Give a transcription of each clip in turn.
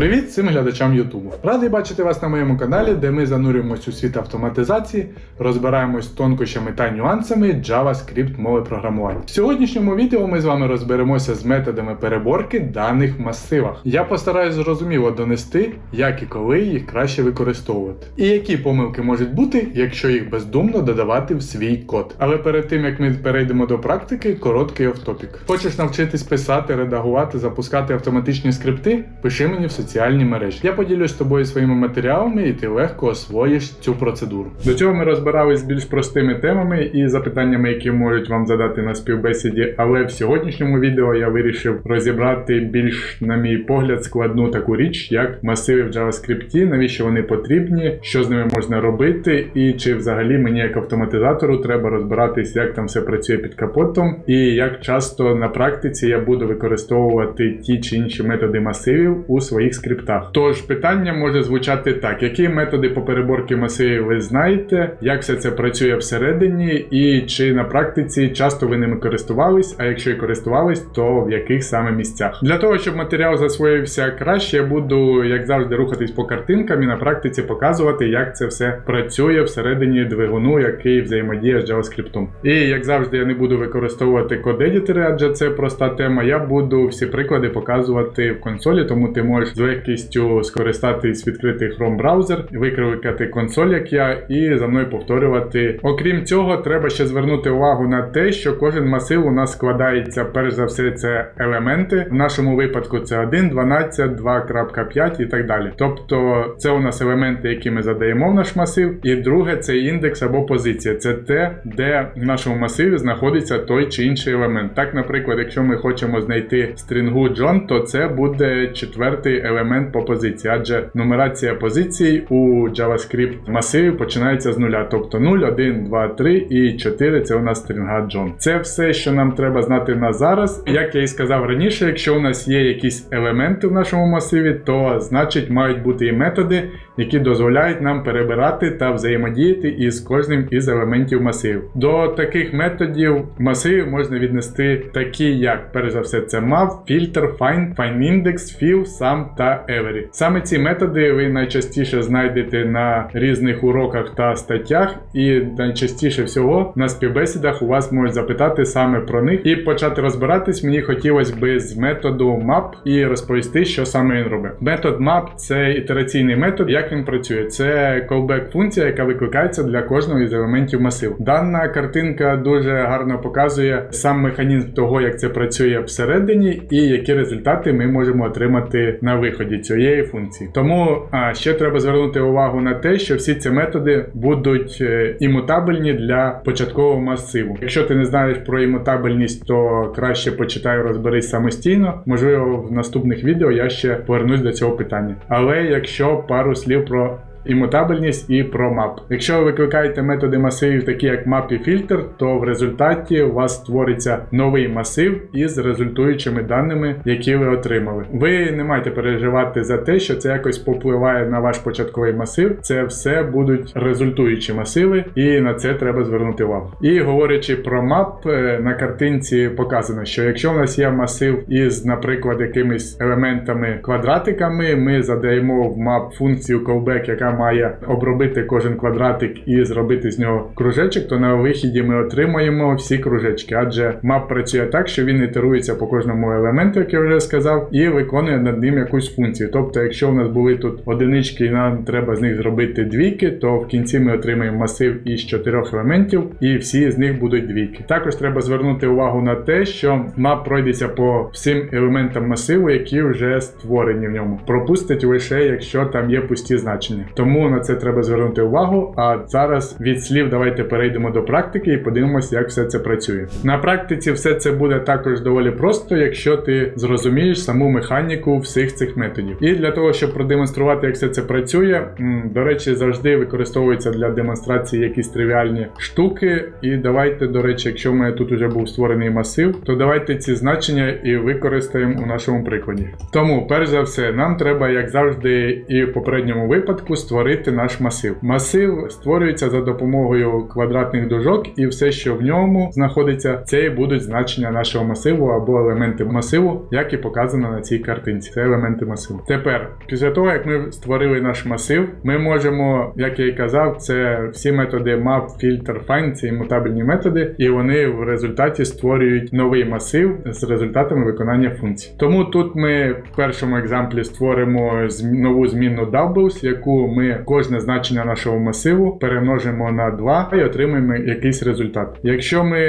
Привіт всім глядачам Ютубу. Радий бачити вас на моєму каналі, де ми занурюємось у світ автоматизації, розбираємось з тонкощами та нюансами JavaScript мови програмування. В сьогоднішньому відео ми з вами розберемося з методами переборки даних в масивах. Я постараюсь зрозуміло донести, як і коли їх краще використовувати, і які помилки можуть бути, якщо їх бездумно додавати в свій код. Але перед тим як ми перейдемо до практики, короткий офтопік. Хочеш навчитись писати, редагувати, запускати автоматичні скрипти? Пиши мені в соціальні мережі. Я поділюсь з тобою своїми матеріалами, і ти легко освоїш цю процедуру. До цього ми розбирались з більш простими темами і запитаннями, які можуть вам задати на співбесіді. Але в сьогоднішньому відео я вирішив розібрати більш, на мій погляд, складну таку річ, як масиви в JavaScript, навіщо вони потрібні, що з ними можна робити, і чи взагалі мені як автоматизатору треба розбиратись, як там все працює під капотом, і як часто на практиці я буду використовувати ті чи інші методи масивів у своїх скриптах. Тож питання може звучати так: які методи по переборці масивів ви знаєте, як все це працює всередині, і чи на практиці часто ви ними користувались, а якщо і користувались, то в яких саме місцях. Для того, щоб матеріал засвоївся краще, я буду, як завжди, рухатись по картинкам і на практиці показувати, як це все працює всередині двигуну, який взаємодіє з JavaScript. І як завжди, я не буду використовувати код-едітори, адже це проста тема. Я буду всі приклади показувати в консолі, тому ти можеш легкістю скористатись відкритий Chrome браузер, викликати консоль, як я, і за мною повторювати. Окрім цього, треба ще звернути увагу на те, що кожен масив у нас складається, перш за все, це елементи. В нашому випадку це 1, 12, 2.5 і так далі. Тобто це у нас елементи, які ми задаємо в наш масив. І друге, це індекс або позиція. Це те, де в нашому масиві знаходиться той чи інший елемент. Так, наприклад, якщо ми хочемо знайти стрінгу John, то це буде четвертий елемент по позиції, адже нумерація позицій у JavaScript масиві починається з нуля. Тобто 0, 1, 2, 3 і 4 це у нас стрінга John. Це все, що нам треба знати на зараз. Як я і сказав раніше, якщо у нас є якісь елементи в нашому масиві, то значить мають бути і методи, які дозволяють нам перебирати та взаємодіяти із кожним із елементів масиву. До таких методів масивів можна віднести такі, як перш за все, це map, filter, find, findIndex, fill, sum та every. Саме ці методи ви найчастіше знайдете на різних уроках та статтях, і найчастіше всього на співбесідах у вас можуть запитати саме про них і почати розбиратись. Мені хотілося би з методу map і розповісти, що саме він робить. Метод map це ітераційний метод. Як він працює? Це callback функція, яка викликається для кожного із елементів масиву. Дана картинка дуже гарно показує сам механізм того, як це працює всередині, і які результати ми можемо отримати на виході цієї функції. Тому ще треба звернути увагу на те, що всі ці методи будуть е, імутабельні для початкового масиву. Якщо ти не знаєш про імутабельність, то краще почитай розберись самостійно. Можливо, в наступних відео я ще повернусь до цього питання. Але якщо пару слів про імутабельність і про map. Якщо ви викликаєте методи масивів, такі як map і filter, то в результаті у вас створиться новий масив із результуючими даними, які ви отримали. Ви не маєте переживати за те, що це якось попливає на ваш початковий масив. Це все будуть результуючі масиви, і на це треба звернути увагу. І говорячи про map, е, на картинці показано, що якщо в нас є масив із, наприклад, якимись елементами квадратиками, ми задаємо в map функцію callback, яка має обробити кожен квадратик і зробити з нього кружечок, то на вихіді ми отримаємо всі кружечки. Адже мап працює так, що він ітерується по кожному елементу, як я вже сказав, і виконує над ним якусь функцію. Тобто, якщо в нас були тут одинички, і нам треба з них зробити двійки, то в кінці ми отримаємо масив із чотирьох елементів, і всі з них будуть двійки. Також треба звернути увагу на те, що мап пройдеться по всім елементам масиву, які вже створені в ньому. Пропустить лише, якщо там є пусті значення. Тому на це треба звернути увагу. А зараз від слів давайте перейдемо до практики і подивимося, як все це працює. На практиці все це буде також доволі просто, якщо ти зрозумієш саму механіку всіх цих методів. І для того, щоб продемонструвати, як все це працює, до речі, завжди використовується для демонстрації якісь тривіальні штуки. І давайте, до речі, якщо в мене тут вже був створений масив, то давайте ці значення і використаємо у нашому прикладі. Тому, перш за все, нам треба, як завжди, і в попередньому випадку, створити наш масив. Масив створюється за допомогою квадратних дужок, і все, що в ньому знаходиться, це і будуть значення нашого масиву або елементи масиву, як і показано на цій картинці. Це елементи масиву. Тепер, після того, як ми створили наш масив, ми можемо, як я і казав, це всі методи map, filter, find, це імутабельні методи, і вони в результаті створюють новий масив з результатами виконання функцій. Тому тут ми в першому екзамплі створимо нову змінну doubles, яку ми кожне значення нашого масиву перемножимо на 2 і отримаємо якийсь результат. Якщо ми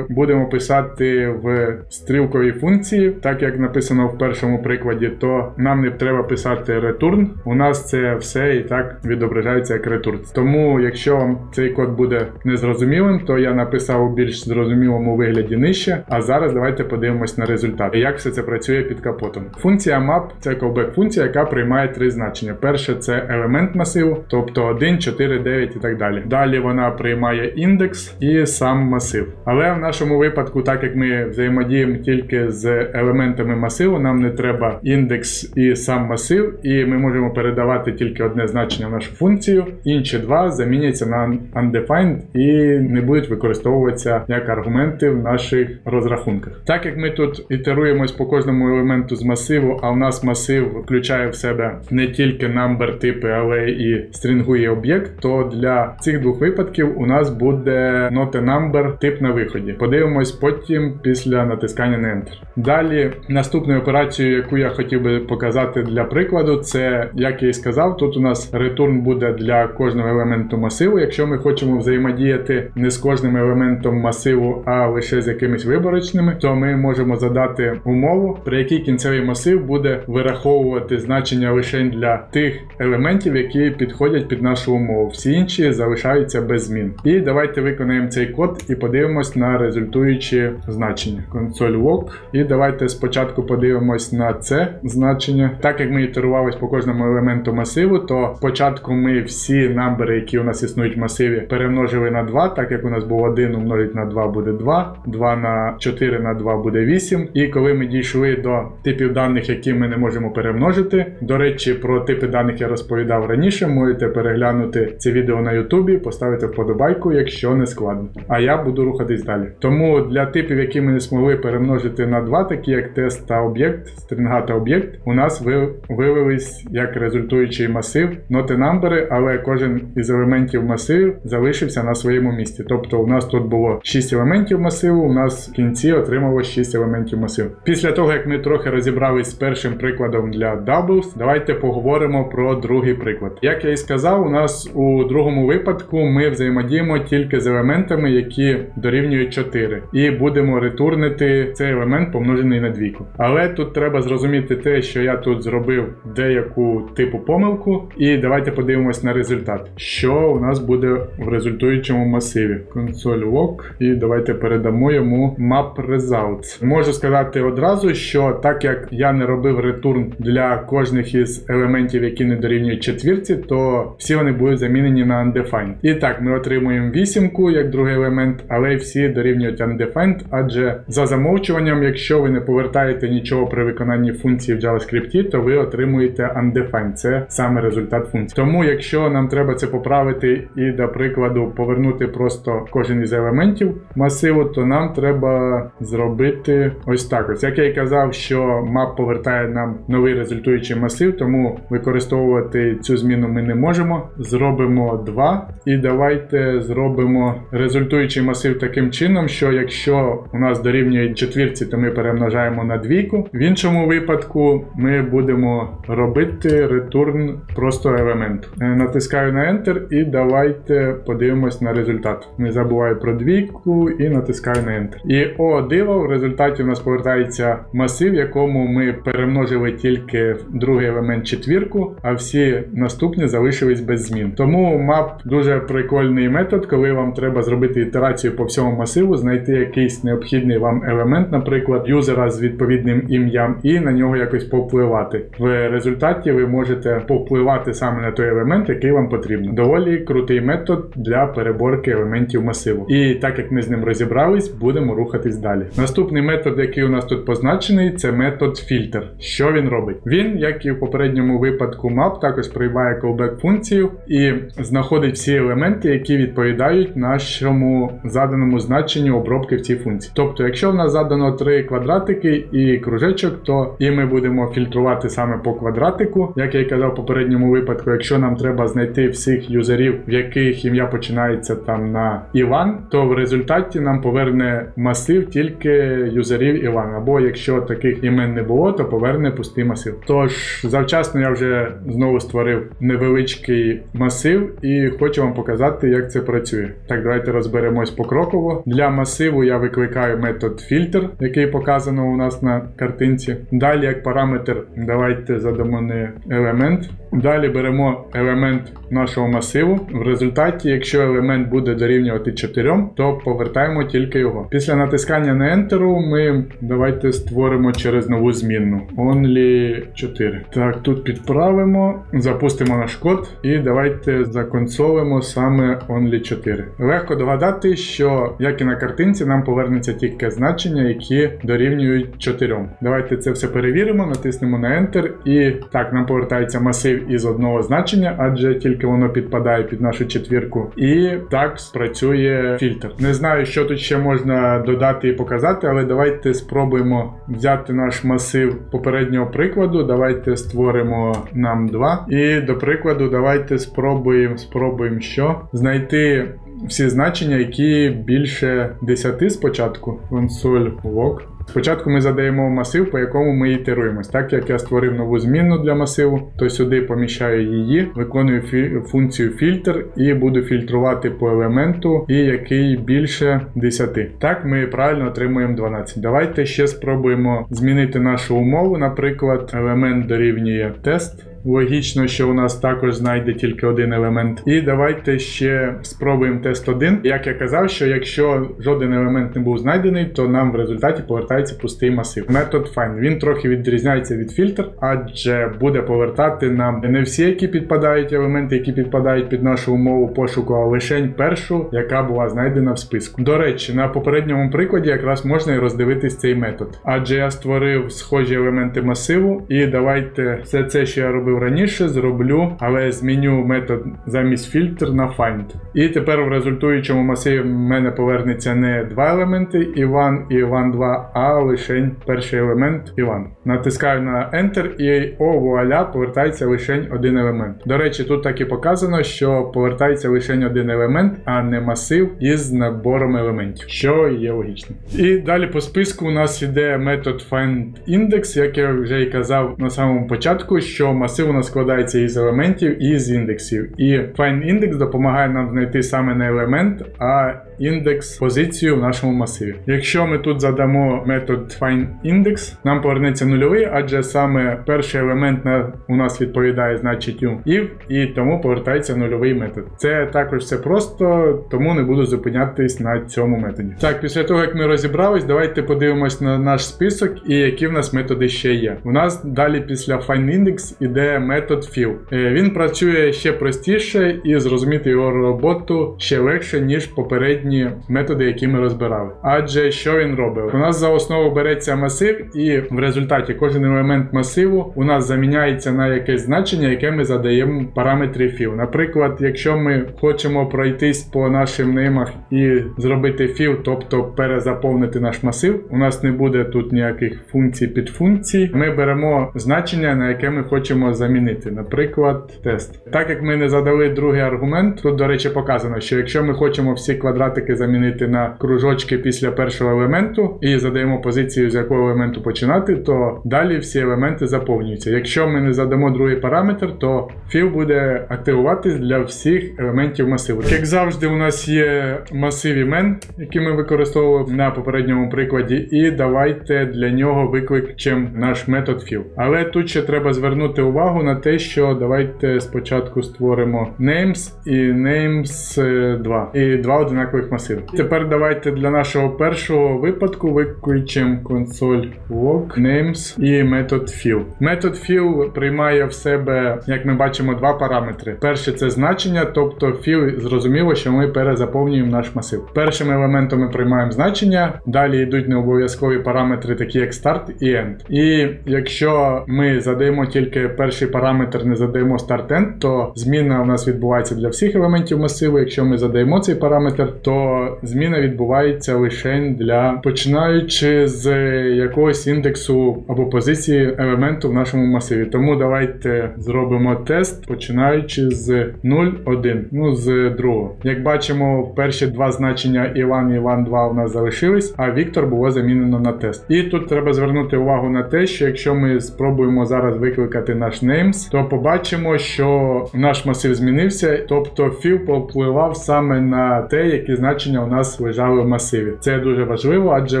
будемо писати в стрілковій функції, так як написано в першому прикладі, то нам не треба писати return. У нас це все і так відображається як return. Тому, якщо вам цей код буде незрозумілим, то я написав у більш зрозумілому вигляді нижче. А зараз давайте подивимось на результат. Як все це працює під капотом. Функція map це callback функція, яка приймає три значення. Перше це елемент масиву, тобто 1, 4, 9 і так далі. Далі вона приймає індекс і сам масив. Але в нашому випадку, так як ми взаємодіємо тільки з елементами масиву, нам не треба індекс і сам масив, і ми можемо передавати тільки одне значення в нашу функцію. Інші два заміняться на undefined і не будуть використовуватися як аргументи в наших розрахунках. Так як ми тут ітеруємось по кожному елементу з масиву, а у нас масив включає в себе не тільки number типи, але і стрінгує об'єкт, то для цих двох випадків у нас буде not a number тип на виході. Подивимось потім після натискання на Enter. Далі наступною операцією, яку я хотів би показати для прикладу, це як я і сказав, тут у нас return буде для кожного елементу масиву. Якщо ми хочемо взаємодіяти не з кожним елементом масиву, а лише з якимись виборочними, то ми можемо задати умову, при якій кінцевий масив буде вираховувати значення лише для тих елементів, які підходять під нашу умову. Всі інші залишаються без змін. І давайте виконаємо цей код і подивимось на результуючі значення. Console log. І давайте спочатку подивимось на це значення. Так як ми ітерувались по кожному елементу масиву, то спочатку ми всі намбери, які у нас існують в масиві, перемножили на 2, так як у нас був 1 умножить на 2 буде 2, 2 на 4 на 2 буде 8. І коли ми дійшли до типів даних, які ми не можемо перемножити, до речі, про типи даних я розповідав раніше. Можете переглянути це відео на Ютубі, поставити вподобайку, якщо не складно. А я буду рухатись далі. Тому для типів, які ми не змогли перемножити на 2, такі як тест та об'єкт, стрінга та об'єкт, у нас ви- виявились як результуючий масив ноти намбери, але кожен із елементів масиву залишився на своєму місці. Тобто у нас тут було 6 елементів масиву, у нас в кінці отрималось 6 елементів масиву. Після того, як ми трохи розібрались з першим прикладом для doubles, давайте поговоримо про другий приклад. Як я і сказав, у нас у другому випадку ми взаємодіємо тільки з елементами, які дорівнюють 4, і будемо ретурнити цей елемент помножений на двійку. Але тут треба зрозуміти те, що я тут зробив деяку типу помилку, і давайте подивимось на результат. Що у нас буде в результуючому масиві? Console log, і давайте передамо йому map results. Можу сказати одразу, що так як я не робив ретурн для кожних із елементів, які не дорівнюють четвірці, то всі вони будуть замінені на undefined. І так, ми отримуємо вісімку як другий елемент, але всі дорівнюють undefined, адже за замовчуванням, якщо ви не повертаєте нічого при виконанні функції в JavaScript, то ви отримуєте undefined. Це саме результат функції. Тому, якщо нам треба це поправити і, до прикладу, повернути просто кожен із елементів масиву, то нам треба зробити ось так. Ось як я і казав, що map повертає нам новий результуючий масив, тому використовувати цю зміну ми не можемо. Зробимо 2. І давайте зробимо результуючий масив таким чином, що якщо у нас дорівнює четвірці, то ми перемножаємо на двійку. В іншому випадку ми будемо робити return просто елемент. Е, Натискаю на Enter і давайте подивимось на результат. Не забуваю про двійку і натискаю на Enter. І о, диво, в результаті у нас повертається масив, в якому ми перемножили тільки другий елемент четвірку, а всі наступні залишились без змін. Тому мап дуже прикольний метод, коли вам треба зробити ітерацію по всьому масиву, знайти якийсь необхідний вам елемент, наприклад, юзера з відповідним ім'ям, і на нього якось повпливати. В результаті ви можете повпливати саме на той елемент, який вам потрібен. Доволі крутий метод для переборки елементів масиву. І так як ми з ним розібрались, будемо рухатись далі. Наступний метод, який у нас тут позначений, це метод фільтр. Що він робить? Він, як і в попередньому випадку map, також приймає callback функцію і знаходить всі елементи, які відповідають нашому заданому значенню обробки в цій функції. Тобто, якщо в нас задано три квадратики і кружечок, то і ми будемо фільтрувати саме по квадратику, як я й казав в попередньому випадку, якщо нам треба знайти всіх юзерів, в яких ім'я починається там на Іван, то в результаті нам поверне масив тільки юзерів Іван. Або якщо таких імен не було, то поверне пустий масив. Тож завчасно я вже знову створив невеличкий масив і хочу вам показати, як це працює. Так, давайте розберемось покроково. Для масиву я викликаю метод фільтр, який показано у нас на картинці. Далі, як параметр, давайте задамо не елемент. Далі беремо елемент нашого масиву. В результаті, якщо елемент буде дорівнювати 4, то повертаємо тільки його. Після натискання на Enter ми давайте створимо через нову змінну. Only 4. Так, тут підправимо, запустимо наш код і давайте законсолимо саме Only 4. Легко догадати, що як і на картинці, нам повернеться тільки значення, які дорівнюють 4. Давайте це все перевіримо, натиснемо на Enter і так, нам повертається масив із одного значення, адже тільки воно підпадає під нашу четвірку. І так спрацює фільтр. Не знаю, що тут ще можна додати і показати, але давайте спробуємо взяти наш масив попереднього прикладу. Давайте створимо нам два. І до прикладу, давайте спробуємо, спробуємо що? Знайти всі значення, які більше 10 спочатку. Console log. Спочатку ми задаємо масив, по якому ми ітеруємось. Так як я створив нову змінну для масиву, то сюди поміщаю її, виконую фі- функцію фільтр і буду фільтрувати по елементу, і який більше 10. Так ми правильно отримуємо 12. Давайте ще спробуємо змінити нашу умову. Наприклад, елемент дорівнює тест. Логічно, що у нас також знайде тільки один елемент. І давайте ще спробуємо тест 1. Як я казав, що якщо жоден елемент не був знайдений, то нам в результаті повертається пустий масив. Метод find. Він трохи відрізняється від фільтр, адже буде повертати нам не всі, які підпадають елементи, які підпадають під нашу умову пошуку, а лише першу, яка була знайдена в списку. До речі, на попередньому прикладі якраз можна і роздивитись цей метод. Адже я створив схожі елементи масиву, і давайте все це, що я робив раніше, зроблю, але зміню метод замість фільтр на find. І тепер в результуючому масиві в мене повернеться не два елементи Іван і Іван 2, а лише перший елемент Іван. Натискаю на Enter і о, вуаля, повертається лише один елемент. До речі, тут так і показано, що повертається лише один елемент, а не масив із набором елементів, що є логічно. І далі по списку у нас іде метод findIndex, як я вже і казав на самому початку, що масив нас складається із елементів і з індексів. І findIndex допомагає нам знайти саме не елемент, а індекс позицію в нашому масиві. Якщо ми тут задамо метод findIndex, нам повернеться нульовий, адже саме перший елемент на, у нас відповідає значенню if, і тому повертається нульовий метод. Це також все просто, тому не буду зупинятись на цьому методі. Так, після того як ми розібрались, давайте подивимось на наш список і які в нас методи ще є. У нас далі після findIndex іде метод fill. Е, Він працює ще простіше і зрозуміти його роботу ще легше, ніж попередні методи, які ми розбирали. Адже що він робить? У нас за основу береться масив, і в результаті кожен елемент масиву у нас заміняється на якесь значення, яке ми задаємо в параметрі fill. Наприклад, якщо ми хочемо пройтись по нашим неймах і зробити fill, тобто перезаповнити наш масив, у нас не буде тут ніяких функцій підфункцій. Ми беремо значення, на яке ми хочемо замінити, наприклад, тест. Так як ми не задали другий аргумент, тут, до речі, показано, що якщо ми хочемо всі квадратики замінити на кружочки після першого елементу і задаємо позицію, з якого елементу починати, то далі всі елементи заповнюються. Якщо ми не задамо другий параметр, то fill буде активуватись для всіх елементів масиву. Як завжди, у нас є масив імен, які ми використовували на попередньому прикладі, і давайте для нього викличемо наш метод fill. Але тут ще треба звернути увагу на те, що давайте спочатку створимо names і names е, 2. І два одинакових однакових масивів. Тепер давайте для нашого першого випадку виключимо консоль log names і метод fill. Метод fill приймає в себе, як ми бачимо, два параметри. Перше це значення, тобто fill зрозуміло, що ми перезаповнюємо наш масив. Першим елементом ми приймаємо значення, далі йдуть необов'язкові параметри, такі як start і end. І якщо ми задаємо тільки перший параметр, не задаємо start end, то зміна у нас відбувається для всіх елементів масиву. Якщо ми задаємо цей параметр, то зміна відбувається лише для починаючи з якогось індексу або позиції елементу в нашому масиві. Тому давайте зробимо тест, починаючи з 0, 1, ну з другого. Як бачимо, перші два значення Іван і Іван 2 у нас залишились, а Віктор було замінено на тест. І тут треба звернути увагу на те, що якщо ми спробуємо зараз викликати наш names, то побачимо, що наш масив змінився, тобто філ повпливав саме на те, які значення у нас лежали в масиві. Це дуже важливо, адже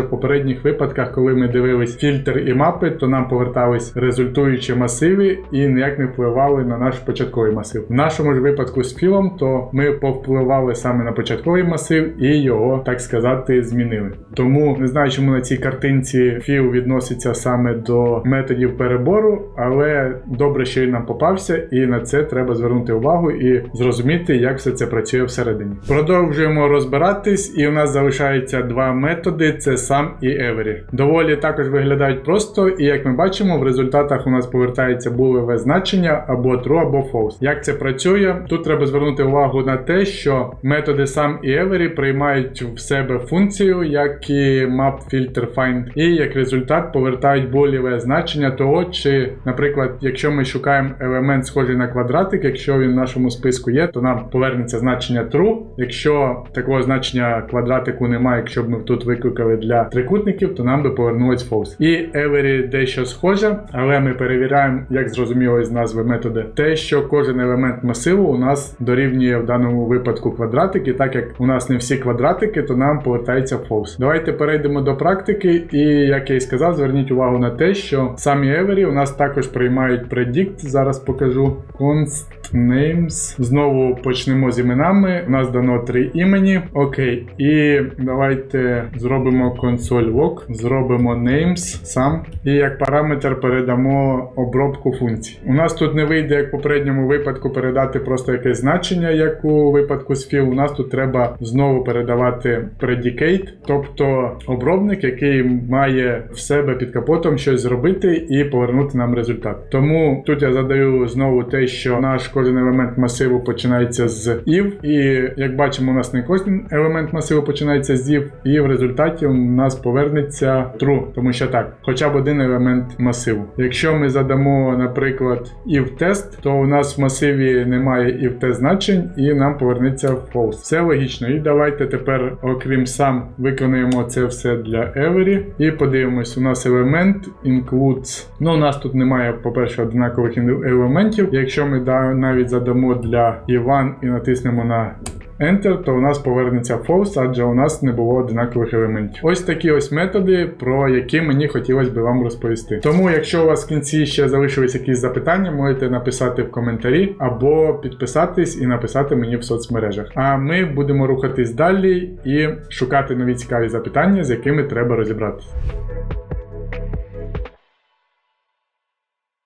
в попередніх випадках, коли ми дивились фільтр і мапи, то нам повертались результуючі масиви і ніяк не впливали на наш початковий масив. В нашому ж випадку з філом, то ми повпливали саме на початковий масив і його, так сказати, змінили. Тому не знаю, чому на цій картинці філ відноситься саме до методів перебору, але добре, що він нам попався, і на це треба звернути увагу і зрозуміти, як все це працює всередині. Продовжуємо розбиратись, і у нас залишається два методи: це sum і every. Доволі також виглядають просто, і як ми бачимо, в результатах у нас повертається булеве значення або true, або false. Як це працює? Тут треба звернути увагу на те, що методи sum і every приймають в себе функцію, як і map filter find, і як результат повертають булеве значення того, чи, наприклад, якщо ми шукаємо елемент схожий на квадратик, якщо він в нашому списку є, то нам повернеться значення true. Якщо такого значення квадратику немає, якщо б ми тут викликали для трикутників, то нам би повернулось false. І every дещо схоже, але ми перевіряємо, як зрозуміло із назви методи, те, що кожен елемент масиву у нас дорівнює в даному випадку квадратик, і так як у нас не всі квадратики, то нам повертається false. Давайте перейдемо до практики, і як я і сказав, зверніть увагу на те, що самі every у нас також приймають predict. Зараз покажу const names. Знову почнемо з іменами. У нас дано три імені. Окей. І давайте зробимо консоль log, зробимо names сам. І як параметр передамо обробку функцій. У нас тут не вийде, як в попередньому випадку, передати просто якесь значення, як у випадку з fill. У нас тут треба знову передавати predicate, тобто обробник, який має в себе під капотом щось зробити і повернути нам результат. Тому тут я задаю знову те, що наш кожен елемент масиву починається з if, і як бачимо, у нас не кожен елемент масиву починається з if, і в результаті у нас повернеться true, тому що так, хоча б один елемент масиву. Якщо ми задамо, наприклад, if тест, то у нас в масиві немає if тест значень, і нам повернеться false. Все логічно. І давайте тепер, окрім сам, виконуємо це все для every. І подивимось, у нас елемент includes. Ну, у нас тут немає, по-перше, однакових елементів. Якщо ми навіть задамо для Іван і натиснемо на Enter, то у нас повернеться false, адже у нас не було однакових елементів. Ось такі ось методи, про які мені хотілося би вам розповісти. Тому, якщо у вас в кінці ще залишились якісь запитання, можете написати в коментарі або підписатись і написати мені в соцмережах. А ми будемо рухатись далі і шукати нові цікаві запитання, з якими треба розібратися.